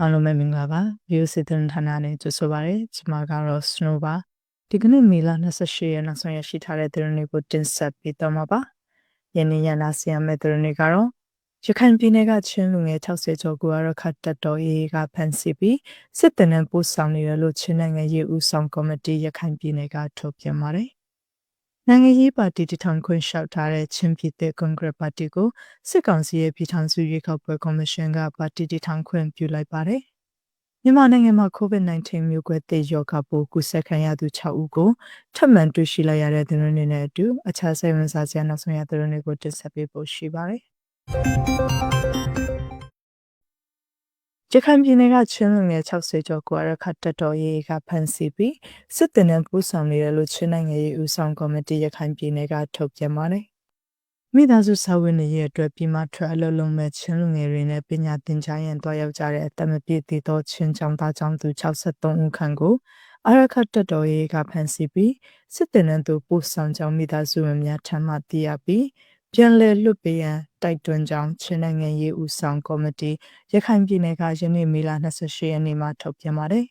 အားလုံးပဲမင်္ဂလာပါ view စစ်တမ်းဌာနနဲ့ကြိုဆိုပါရစေကျွန်မကတော့ Snow ပါဒီကနေ့မေလ28ရက်နောက်ဆုံးရရှိထားတဲ့သတင်းတွေကိုတင်ဆက်ပေးတော့မှာပါယနေ့ရနာဆီယမဲ့သတင်းတွေကတော့ရခိုင်ပြည်နယ်ကချင်းလူငယ်60ကျော်ကိုရခတ်တက်တော်ရေးကဖန်စီပြီးစစ်တပ်နဲ့ပို့ဆောင်နေရလို့ချင်းနိုင်ငံရေးဦးဆောင်ကော်မတီရခိုင်ပြည်နယ်ကထုတ်ပြန်ပါတယ် နိုင်ငံရေးပါတီတထောင်ခွင့်လျှောက်ထားတဲ့ချင်းပြည်သက်ကွန်ဂရက်ပါတီကိုစစ်ကောင်စီရဲ့ပြည်ထောင်စုရွေးကောက်ပွဲကော်မရှင်ကပါတီတထောင်ခွင့်ပြုလိုက်ပါတယ်။မြန်မာနိုင်ငံမှာ COVID-19 မျိုးကွဲသေရောဂါပိုးကူးစက်ခံရသူ6ဦးကိုထပ်မံတွေ့ရှိလိုက်ရတဲ့သတင်းတွေနဲ့အတူအခြားစိတ်ဝင်စားစရာနောက်ဆုံးရသတင်းတွေကိုတင်ဆက်ပေးဖို့ရှိပါတယ်။ ရခိုင်ပြည်နယ်ကချင်းလူငယ်60ကျော်ကိုရခတ်တတော်ရေးကဖမ်းဆီးပြီးစစ်တပ်နဲ့ပူးဆောင်နေတယ်လို့ချင်းနိုင်ငံရေးဦးဆောင်ကော်မတီရခိုင်ပြည်နယ်ကထုတ်ပြန်ပါတယ်။မိသားစုစာဝင်ရဲ့အတွက်ပြီးမှထွက်အလုပ်လုပ်မဲ့ချင်းလူငယ်တွေနဲ့ပညာသင်ကြားရန်တွားရောက်ကြတဲ့အတမပြည့်သေးသောချင်းချောင်းသားချောင်းသူ63ဦးခန့်ကိုအရခတ်တတော်ရေးကဖမ်းဆီးပြီးစစ်တပ်နဲ့သူပူးဆောင်ကြောင်းမိသားစုဝင်များထံမှသိရပြီး ပြန်လည်လွတ်ပေးရန်တိုက်တွန်းကြောင်းချင်းနိုင်ငံရေးဦးဆောင်ကော်မတီရခိုင်ပြည်နယ်ကယနေ့မေလ28ရက်နေ့မှာထုတ်ပြန်ပါတယ်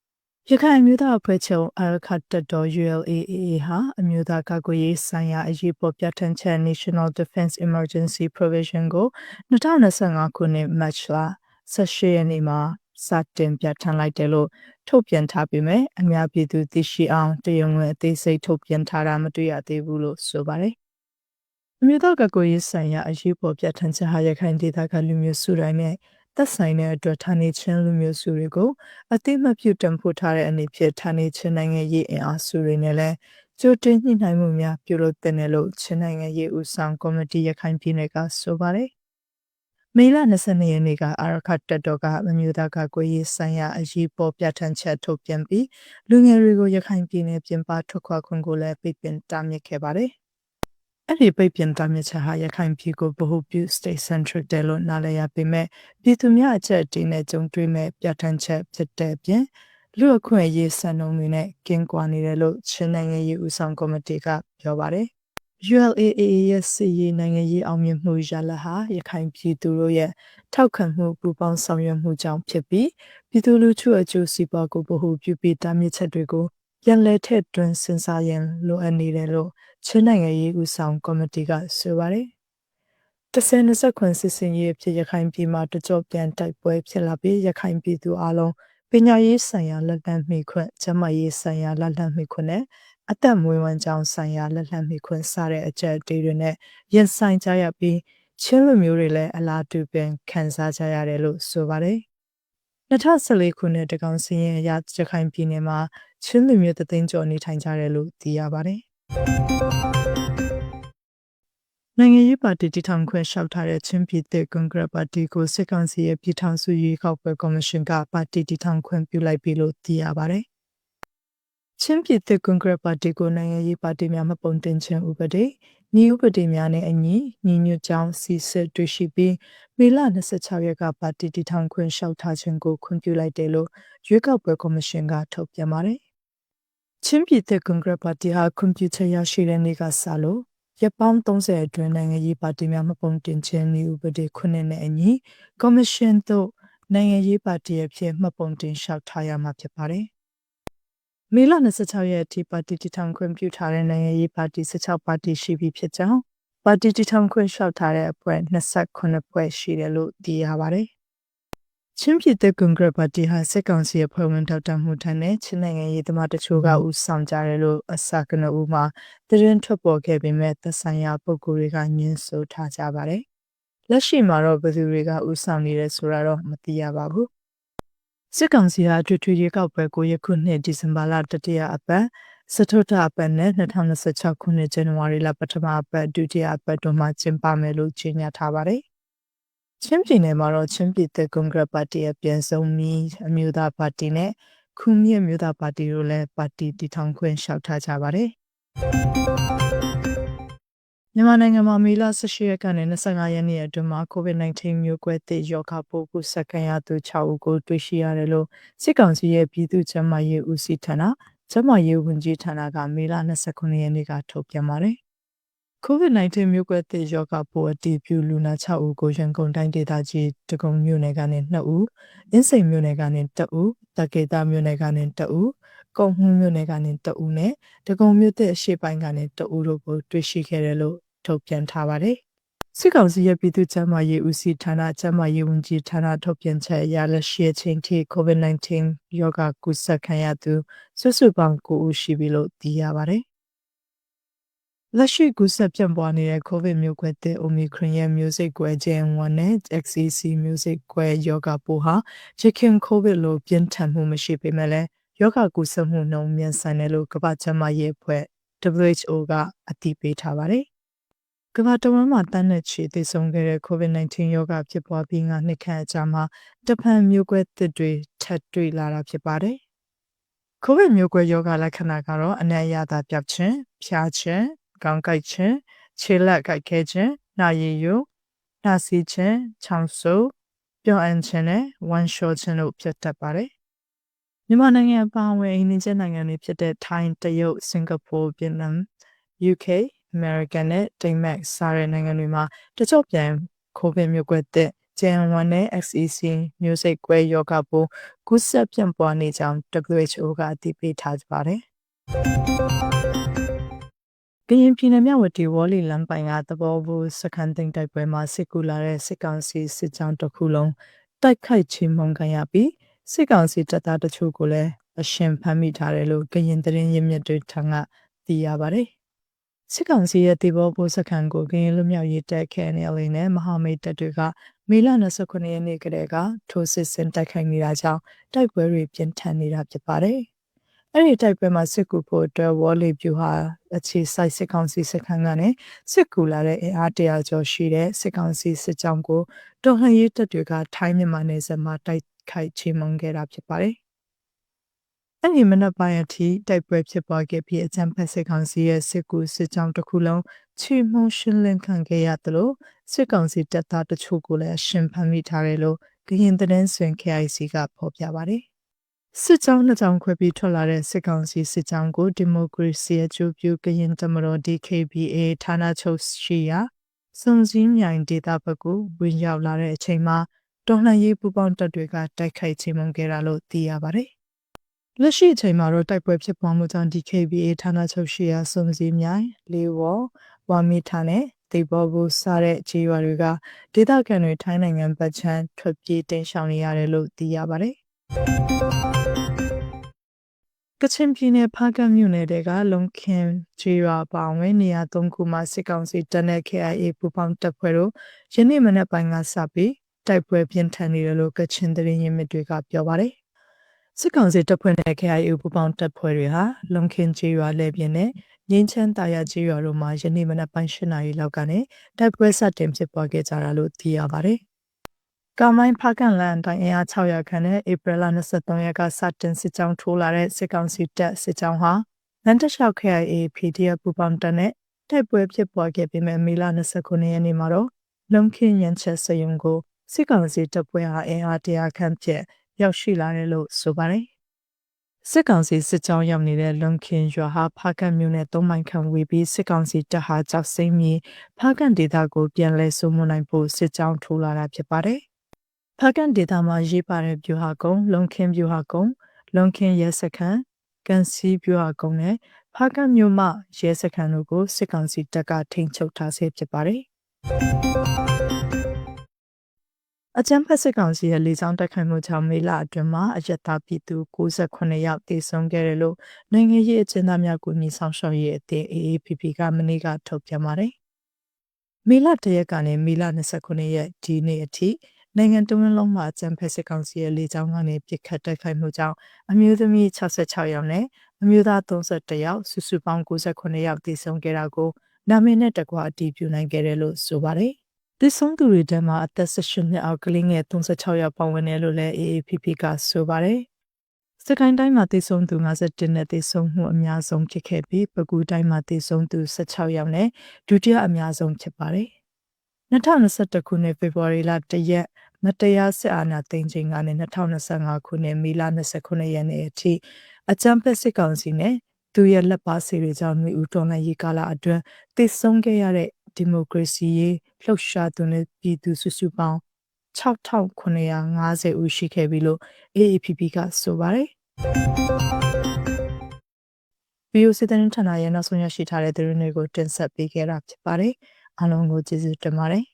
။ရခိုင်မျိုးသားအဖွဲ့ချုပ်အာရခတ်တတော် ULAAA ဟာအမျိုးသားကာကွယ်ရေးဆိုင်ရာအရေးပေါ်ပြဋ္ဌာန်းချက် National Defense Emergency Provision ကို2025ခုနှစ် March လ18ရက်နေ့မှာစတင်ပြဋ္ဌာန်းလိုက်တယ်လို့ထုတ်ပြန်ထားပေမဲ့အများပြည်သူသိရှိအောင်တရုံဝင်အသေးစိတ်ထုတ်ပြန်ထားတာမတွေ့ရသေးဘူးလို့ဆိုပါတယ် အမျိုးသားကကွယ်ရေးဆိုင်ရာအရေးပေါ်ပြဋ္ဌာန်းချက်ဟာရခိုင်ဒေသကလူမျိုးစုတိုင်းနဲ့သက်ဆိုင်တဲ့အတွက်ဌာနေချင်းလူမျိုးစုတွေကိုအတိမပြုတံဖို့ထားတဲ့အနေဖြင့်ဌာနေချင်းနိုင်ငံရေးအင်အားစုတွေနဲ့လည်းကြိုတင်ညှိနှိုင်းမှုများပြုလုပ်တဲ့နယ်လို့ချင်းနိုင်ငံရေးဦးဆောင်ကော်မတီရခိုင်ပြည်နယ်ကဆိုပါတယ်။မေလ22ရက်နေ့ကအာရခတ်တက်တော်ကအမျိုးသားကကွယ်ရေးဆိုင်ရာအရေးပေါ်ပြဋ္ဌာန်းချက်ထုတ်ပြန်ပြီးလူငယ်တွေကိုရခိုင်ပြည်နယ်ပြင်ပထွက်ခွာခွင့်ကိုလည်းပိတ်ပင်တားမြစ်ခဲ့ပါတယ်။ အဲ့ဒီပိတ်ပင်တာမြစ်ချက်ဟာရခိုင်ပြည်ကိုဗဟုပြု state centric တယ်လို့နားလည်ရပေမဲ့ပြည်သူများအချက်အတင်းနဲ့ကြုံတွေ့မဲ့ပြဋ္ဌာန်းချက်ဖြစ်တဲ့ပြင်လူအခွင့်အရေးစံနှုန်းတွေနဲ့ကင်းကွာနေတယ်လို့ချင်းနိုင်ငံရေးဦးဆောင်ကော်မတီကပြောပါတယ်။ ULAAA ရဲ့စီရေးနိုင်ငံရေးအောင်မြင်မှုရလဟာရခိုင်ပြည်သူတို့ရဲ့ထောက်ခံမှုပူးပေါင်းဆောင်ရွက်မှုကြောင့်ဖြစ်ပြီးပြည်သူလူထုအကျိုးစီးပွားကိုဗဟုပြုပြီးတာမြစ်ချက်တွေကိုပြန်လည်ထည့်သွင်းစဉ်းစားရန်လိုအပ်နေတယ်လို့ ချင်းနိုင်ငံရေးဦးဆောင်ကော်မတီကဆိုပါတယ်။တဆယ်နှစ်ဆက်ခွန်စစ်စင်ရေးဖြစ်ရခိုင်ပြည်မှာတကြောပြန်တိုက်ပွဲဖြစ်လာပြီးရခိုင်ပြည်သူအလုံးပညာရေးဆိုင်ရာလက်လန့်မိခွင့်၊ကျန်းမာရေးဆိုင်ရာလက်လန့်မိခွင့်နဲ့အသက်မွေးဝမ်းကြောင်းဆိုင်ရာလက်လန့်မိခွင့်စတဲ့အကြက်တွေတွေနဲ့ရင်ဆိုင်ကြရပြီးချင်းလူမျိုးတွေလည်းအလားတူပင်ခံစားကြရတယ်လို့ဆိုပါတယ်။2014ခုနှစ်တကောင်စင်းရဲ့အရရခိုင်ပြည်နယ်မှာချင်းလူမျိုးတသိန်းကျော်နေထိုင်ကြတယ်လို့သိရပါတယ်။ နိုင်ငံရေးပါတီတည်ထောင်ခွင့်လျှောက်ထားတဲ့ချင်းပြည်သက်ကွန်ဂရက်ပါတီကိုစစ်ကောင်စီရဲ့ပြည်ထောင်စုရွေးကောက်ပွဲကော်မရှင်ကပါတီတည်ထောင်ခွင့်ပြုလိုက်ပြီလို့သိရပါတယ်။ချင်းပြည်သက်ကွန်ဂရက်ပါတီကိုနိုင်ငံရေးပါတီများမပုံတင်ခြင်းဥပဒေညီဥပဒေများနဲ့အညီညီညွတ်ကြောင်းစီစစ်တွေ့ရှိပြီးမေလ26ရက်ကပါတီတည်ထောင်ခွင့်လျှောက်ထားခြင်းကိုခွင့်ပြုလိုက်တယ်လို့ရွေးကောက်ပွဲကော်မရှင်ကထုတ်ပြန်ပါတယ်။ချင်းပြည်သက်ကွန်ဂရက်ပါတီဟာကွန်ပျူတာရရှိတဲ့နေ့ကစလို့ ရက်ပေါင်း30အတွင်းနိုင်ငံရေးပါတီများမပုံတင်ခြင်းနည်းဥပဒေခုနှစ်နဲ့အညီကော်မရှင်သို့နိုင်ငံရေးပါတီအဖြစ်မှတ်ပုံတင်လျှောက်ထားရမှာဖြစ်ပါတယ်။မေလ26ရက်အထိပါတီတည်ထောင်ခွင့်ပြုထားတဲ့နိုင်ငံရေးပါတီ16ပါတီရှိပြီဖြစ်ကြောင်းပါတီတည်ထောင်ခွင့်လျှောက်ထားတဲ့အဖွဲ့28ဖွဲ့ရှိတယ်လို့သိရပါတယ်။ ချင်းပြည်သက်ကွန်ဂရက်ပါတီဟာစစ်ကောင်စီအဖွဲ့ဝင်ဒေါက်တာမှုထန်နဲ့ချင်းနိုင်ငံရေးသမားတချို့ကဦးဆောင်ကြတယ်လို့အစကနဦးမှာသတင်းထွက်ပေါ်ခဲ့ပေမဲ့သက်ဆိုင်ရာပုဂ္ဂိုလ်တွေကညှင်းဆိုထားကြပါတယ်။လက်ရှိမှာတော့ဘယ်သူတွေကဦးဆောင်နေတယ်ဆိုတာတော့မသိရပါဘူး။စစ်ကောင်စီဟာထွေထွေရေကောက်ပွဲကိုယခုနှစ်ဒီဇင်ဘာလတတိယအပတ်စတုထအပတ်နဲ့2026ခုနှစ်ဇန်နဝါရီလပထမအပတ်ဒုတိယအပတ်တို့မှာကျင်းပမယ်လို့ကြေညာထားပါတယ်။ ချင်းပြည်နယ်မှာတော့ချင်းပြည်သက်ကွန်ဂရက်ပါတီရဲ့ပြန်ဆုံးမီအမျိုးသားပါတီနဲ့ခုမြင့်မျိုးသားပါတီတို့လည်းပါတီတည်ထောင်ခွင့်လျှောက်ထားကြပါတယ်မြန်မာနိုင်ငံမှာမေလ18ရက်ကနေ25ရက်နေ့အတွင်းမှာ COVID-19 မျိုးကွဲသစ်ရောဂါပိုးကူးစက်ခံရသူ6ဦးကိုတွေ့ရှိရတယ်လို့စစ်ကောင်စီရဲ့ပြည်သူ့ကျန်းမာရေးဦးစီးဌာနကျန်းမာရေးဝန်ကြီးဌာနကမေလ29ရက်နေ့ကထုတ်ပြန်ပါတယ် COVID-19 မျိုးကွဲသစ်ရောဂါပိုးအတည်ပြုလူနာ6ဦးကိုရန်ကုန်တိုင်းဒေသကြီးတကုံမြို့နယ်ကနေ2ဦး၊အင်းစိန်မြို့နယ်ကနေ1ဦး၊တက္ကေတာမြို့နယ်ကနေ1ဦး၊ကုန်းမှုမြို့နယ်ကနေ1ဦးနဲ့တကုံမြို့သစ်အရှိပိုင်းကနေ1ဦးတို့ကိုတွေ့ရှိခဲ့တယ်လို့ထုတ်ပြန်ထားပါတယ်။စစ်ကောင်စီရဲ့ပြည်သူ့ကျန်းမာရေးဦးစီးဌာနကျန်းမာရေးဝန်ကြီးဌာနထုတ်ပြန်ချက်အရလက်ရှိအချိန်ထိ COVID-19 ရောဂါကူးစက်ခံရသူစုစုပေါင်း9ဦးရှိပြီလို့သိရပါတယ်။ လက်ရှိကူးစက်ပြန့်ပွားနေတဲ့ COVID မျိုးကွဲသစ် Omicron ရဲ့မျိုးစိတ်ကွဲ JN1 နဲ့ XEC မျိုးစိတ်ကွဲယောဂပိုးဟာရခင် COVID လိုပြင်းထန်မှုမရှိပေမဲ့လည်းယောဂကူးစက်မှုနှုန်းမြန်ဆန်တယ်လို့ကမ္ဘာ့ကျန်းမာရေးအဖွဲ့ WHO ကအတည်ပြုထားပါတယ်။ကမ္ဘာတဝန်းမှာတန်းနဲ့ချီသေဆုံးခဲ့တဲ့ COVID-19 ရောဂါဖြစ်ပွားပြီးငါနှစ်ခန့်အကြာမှာတဖန်မျိုးကွဲသစ်တွေထပ်တွေ့လာတာဖြစ်ပါတယ်။ COVID မျိုးကွဲယောဂလက္ခဏာကတော့အနံ့ရတာပြောက်ခြင်း၊ဖျားခြင်း ခေါင်းကိုက်ခြင်းခြေလက်ကိုက်ခဲခြင်းနှာရည်ယိုနှာစီးခြင်းချောင်းဆိုးပျော်အန်ခြင်းနဲ့ဝမ်းလျှောခြင်းတို့ဖြစ်တတ်ပါတယ်မြန်မာနိုင်ငံအပါအဝင်အိန္ဒိယနိုင်ငံတွေဖြစ်တဲ့ထိုင်းတရုတ်စင်ကာပူဗီယက်နမ် UK အမေရိကန်နဲ့ဒိန်းမတ်စားတဲ့နိုင်ငံတွေမှာတချို့ပြန်ကိုဗစ်မျိုးကွဲတဲ့ JN1 နဲ့ XEC မျိုးစိတ်ကွဲယောဂပိုးကူးစက်ပြန့်ပွားနေကြောင်း WHO ကအတည်ပြုထားပါတယ် ကရင်ပြည်နယ်မြဝတီဝေါ်လီလမ်းပိုင်ကသဘောဘူးစခန်းသိမ်းတိုက်ပွဲမှာစစ်ကူလာတဲ့စစ်ကောင်စီစစ်ကြောင်းတစ်ခုလုံးတိုက်ခိုက်ချေမှုန်းခံရပြီးစစ်ကောင်စီတပ်သားတချို့ကိုလည်းအရှင်ဖမ်းမိထားတယ်လို့ကရင်သတင်းရင်းမြစ်တွေထံကသိရပါတယ်။စစ်ကောင်စီရဲ့တေဘောဘူးစခန်းကိုကရင်လူမျိုးရေးတပ် KNL နဲ့မဟာမိတ်တပ်တွေကမေလ29ရက်နေ့ကတည်းကထိုးစစ်ဆင်တိုက်ခိုက်နေတာကြောင့်တိုက်ပွဲတွေပြင်းထန်နေတာဖြစ်ပါတယ်။ အဲ့ဒီတိုက်ပွဲမှာစစ်ကူဖို့အတွက်ဝေါ်လီပြူဟာအခြေစိုက်စစ်ကောင်စီစစ်ခန်းကနေစစ်ကူလာတဲ့အင်အားတရာကျော်ရှိတဲ့စစ်ကောင်စီစစ်ကြောင်းကိုတော်လှန်ရေးတပ်တွေကထိုင်းမြန်မာနယ်စပ်မှာတိုက်ခိုက်ချေမှုန်းခဲ့တာဖြစ်ပါတယ်။အဲ့ဒီမနက်ပိုင်းအထိတိုက်ပွဲဖြစ်ပွားခဲ့ပြီးအကြမ်းဖက်စစ်ကောင်စီရဲ့စစ်ကူစစ်ကြောင်းတစ်ခုလုံးချေမှုန်းရှင်းလင်းခံခဲ့ရတယ်လို့စစ်ကောင်စီတပ်သားတချို့ကိုလည်းအရှင်ဖမ်းမိထားတယ်လို့ကရင်သတင်းဆွင် KIC ကဖော်ပြပါတယ်။ စစ်ကြောင်းနှစ်ကြောင်းခွဲပြီးထွက်လာတဲ့စစ်ကောင်စီစစ်ကြောင်းကိုဒီမိုကရေစီအကျိုးပြုကရင်တမတော် DKBA ဌာနချုပ်ရှိရာစုံစည်းမြိုင်ဒေသဘက်ကိုဝင်ရောက်လာတဲ့အချိန်မှာတော်လှန်ရေးပူးပေါင်းတပ်တွေကတိုက်ခိုက်ချေမှုန်းခဲ့တာလို့သိရပါတယ်။လက်ရှိအချိန်မှာတော့တိုက်ပွဲဖြစ်ပွားမှုကြောင့် DKBA ဌာနချုပ်ရှိရာစုံစည်းမြိုင်လေးဝေါ်ဝါမီထာနဲ့တေဘောဘူးစားတဲ့ခြေရွာတွေကဒေသခံတွေထိုင်းနိုင်ငံဘက်ခြမ်းထွက်ပြေးတင်ရှောင်နေရတယ်လို့သိရပါတယ်။ ကချင်ပြည်နယ်ဖားကတ်မြို့နယ်တဲကလုံခင်ဂျီရာပောင်ဝင်နေရာ၃ခုမှာစစ်ကောင်စီတပ်နဲ့ KIA ပူးပေါင်းတပ်ဖွဲ့တို့ယနေ့မနက်ပိုင်းကစပြီးတိုက်ပွဲပြင်းထန်နေတယ်လို့ကချင်သတင်းရင်းမြစ်တွေကပြောပါတယ်။စစ်ကောင်စီတပ်ဖွဲ့နဲ့ KIA ပူးပေါင်းတပ်ဖွဲ့တွေဟာလုံခင်ဂျီရာလဲပြင်းနဲ့ငင်းချမ်းတာယာဂျီရာတို့မှာယနေ့မနက်ပိုင်း၈နာရီလောက်ကနေတိုက်ပွဲစတင်ဖြစ်ပွားခဲ့ကြတာလို့သိရပါတယ်။ ကာမိုင်းဖားကန်လန်တိုင်းအင်အား600ခန့်နဲ့ဧပြီလ23ရက်ကစတင်စစ်ကြောင်းထိုးလာတဲ့စစ်ကောင်စီတပ်စစ်ကြောင်းဟာလန်တလျှောက် KIA PDF ပူပေါင်းတပ်နဲ့တိုက်ပွဲဖြစ်ပွားခဲ့ပေမဲ့မေလ29ရက်နေ့မှာတော့လုံခင်းရန်ချက်စယုံကိုစစ်ကောင်စီတပ်ဖွဲ့ဟာအင်အား100ခန့်ဖြင့်ရောက်ရှိလာတယ်လို့ဆိုပါတယ်စစ်ကောင်စီစစ်ကြောင်းရောက်နေတဲ့လွန်ခင်ရွာဟာဖားကန်မြို့နယ်သုံးမိုင်ခန့်ဝေးပြီးစစ်ကောင်စီတပ်ဟာကြောက်စိမ့်မြေဖားကန်ဒေသကိုပြန်လည်စိုးမိုးနိုင်ဖို့စစ်ကြောင်းထိုးလာတာဖြစ်ပါတယ်။ ဖားကန်ဒေတာမှာရေးပါတဲ့ဗျူဟာကုန်းလုံခင်းဗျူဟာကုန်းလုံခင်းရဲစခန်းကန်စီဗျူဟာကုန်းနဲ့ဖားကန်မြို့မှရဲစခန်းတို့ကိုစစ်ကောင်စီတပ်ကထိန်းချုပ်ထားဆဲဖြစ်ပါတယ်အကြမ်းဖက်စစ်ကောင်စီရဲ့လေကြောင်းတိုက်ခိုက်မှုကြောင့်မေလအတွင်းမှာအယက်သားပြည်သူ68ယောက်သေဆုံးခဲ့တယ်လို့နိုင်ငံရေးအကျဉ်းသားများကူညီဆောင်ရှောက်ရေးအသင်း AAPP ကမနေ့ကထုတ်ပြန်ပါတယ်။မေလတရက်ကနေမေလ29ရက်ဒီနေ့အထိ နိုင်ငံတဝန်းလုံးမှာအကြံဖက်စစ်ကောင်စီရဲ့လေကြောင်းကနေပစ်ခတ်တိုက်ခိုက်မှုကြောင့်အမျိုးသမီး66ယောက်နဲ့အမျိုးသား31ယောက်စုစုပေါင်း98ယောက်သေဆုံးခဲ့တာကိုနာမည်နဲ့တကွာအတည်ပြုနိုင်ခဲ့တယ်လို့ဆိုပါတယ်။သေဆုံးသူတွေထဲမှာအသက်18နှစ်အောက်ကလေးငယ်36ယောက်ပါဝင်တယ်လို့လည်း AAPP ကဆိုပါတယ်။စကိုင်းတိုင်းမှာသေဆုံးသူ51နဲ့သေဆုံးမှုအများဆုံးဖြစ်ခဲ့ပြီးပဲခူးတိုင်းမှာသေဆုံးသူ16ယောက်နဲ့ဒုတိယအများဆုံးဖြစ်ပါတယ်။2021ခုနှစ်ဖေဖော်ဝါရီလ1ရက် မတရားစစ်အာဏာသိမ်းခြင်းကနေ2025ခုနှစ်မေလ29ရက်နေ့အထိအကြံဖက်စစ်ကောင်စီနဲ့သူရဲ့လက်ပါစီတွေကြောင့်မျိုးဦးတော်လှန်ရေးကာလအတွင်းတည်ဆုံးခဲ့ရတဲ့ဒီမိုကရေစီရေးလှုပ်ရှားသူနဲ့ပြည်သူစုစုပေါင်း6950ဦးရှိခဲ့ပြီလို့ AAPP ကဆိုပါတယ်။ VOA စစ်တမ်းဌာနရဲ့နောက်ဆုံးရရှိထားတဲ့သတင်းတွေကိုတင်ဆက်ပေးခဲ့တာဖြစ်ပါတယ်။အားလုံးကိုကျေးဇူးတင်ပါတယ်